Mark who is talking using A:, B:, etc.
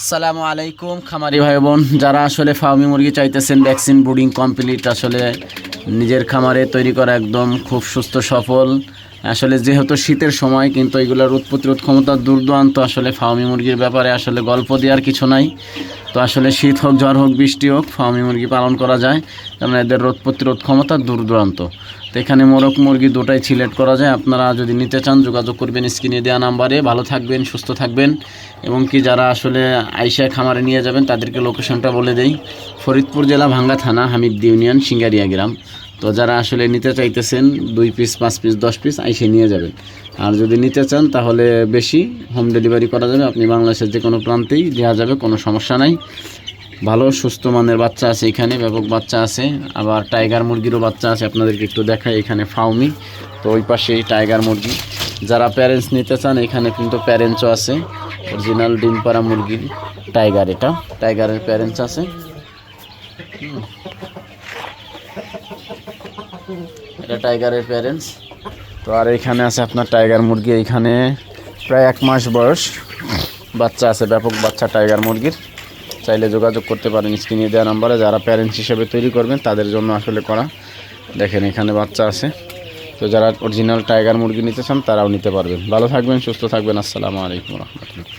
A: আসসালামু আলাইকুম, খামারি ভাই বোন। যারা আসলে ফার্মি মুরগি চাইতেছেন ভ্যাকসিন ব্রুডিং কমপ্লিট আসলে নিজের খামারে তৈরি করা একদম খুব সুস্থ, সফল। আসলে যেহেতু শীতের সময়, কিন্তু এগুলোর রোদ প্রতিরোধ ক্ষমতা দুর্দান্ত। আসলে ফার্মি মুরগির ব্যাপারে আসলে গল্প দেওয়ার কিছু নাই। তো আসলে শীত হোক, ঝড় হোক, বৃষ্টি হোক ফার্মি মুরগি পালন করা যায়। কারণ এদের রোদ প্রতিরোধ ক্ষমতা দুর্দান্ত। তো এখানে মোরগ মুরগি দুটাই সিলেক্ট করা যায়। আপনারা যদি নিতে চান, যোগাযোগ করবেন স্ক্রিনে দেওয়া নাম্বারে। ভালো থাকবেন, সুস্থ থাকবেন। এবং কি যারা আসলে আইসা খামারে নিয়ে যাবেন, তাদেরকে লোকেশনটা বলে দেই। ফরিদপুর জেলা, ভাঙ্গা থানা, হামিদ ইউনিয়ন, সিঙ্গারিয়া গ্রাম। তো যারা আসলে নিতে চাইতেছেন দুই পিস পাঁচ পিস দশ পিস আইসে নিয়ে যাবেন। আর যদি নিতে চান, তাহলে বেশি হোম ডেলিভারি করা যাবে। আপনি বাংলাদেশের যে কোনো প্রান্তেই দেওয়া যাবে, কোনো সমস্যা নাই। ভালো, সুস্থ মানের বাচ্চা আছে এখানে, ব্যাপক বাচ্চা আছে। আবার টাইগার মুরগিরও বাচ্চা আছে, আপনাদেরকে একটু দেখাই, এখানে ফাউমি তো ওই পাশে এই টাইগার মুরগি। যারা প্যারেন্টস নিতে চান, এখানে কিন্তু প্যারেন্টসও আছে। অরিজিনাল ডিম পাড়া মুরগির টাইগার এটা। টাইগারের প্যারেন্টস আছে। এটা টাইগারের প্যারেন্টস তো আর এখানে আছে আপনার টাইগার মুরগি, এখানে প্রায় এক মাস বয়স। বাচ্চা আছে, ব্যাপক বাচ্চা টাইগার মুরগির। চাইলে যোগাযোগ করতে পারেন স্ক্রিনে দেওয়া নাম্বারে যারা প্যারেন্টস হিসেবে তৈরি করবেন, তাদের জন্য আসলে করা। দেখেন এখানে বাচ্চা আছে। তো যারা অরিজিনাল টাইগার মুরগি নিতে চান, তারাও নিতে পারবেন। ভালো থাকবেন, সুস্থ থাকবেন। আসসালামু আলাইকুম রহমতুল্লাহ।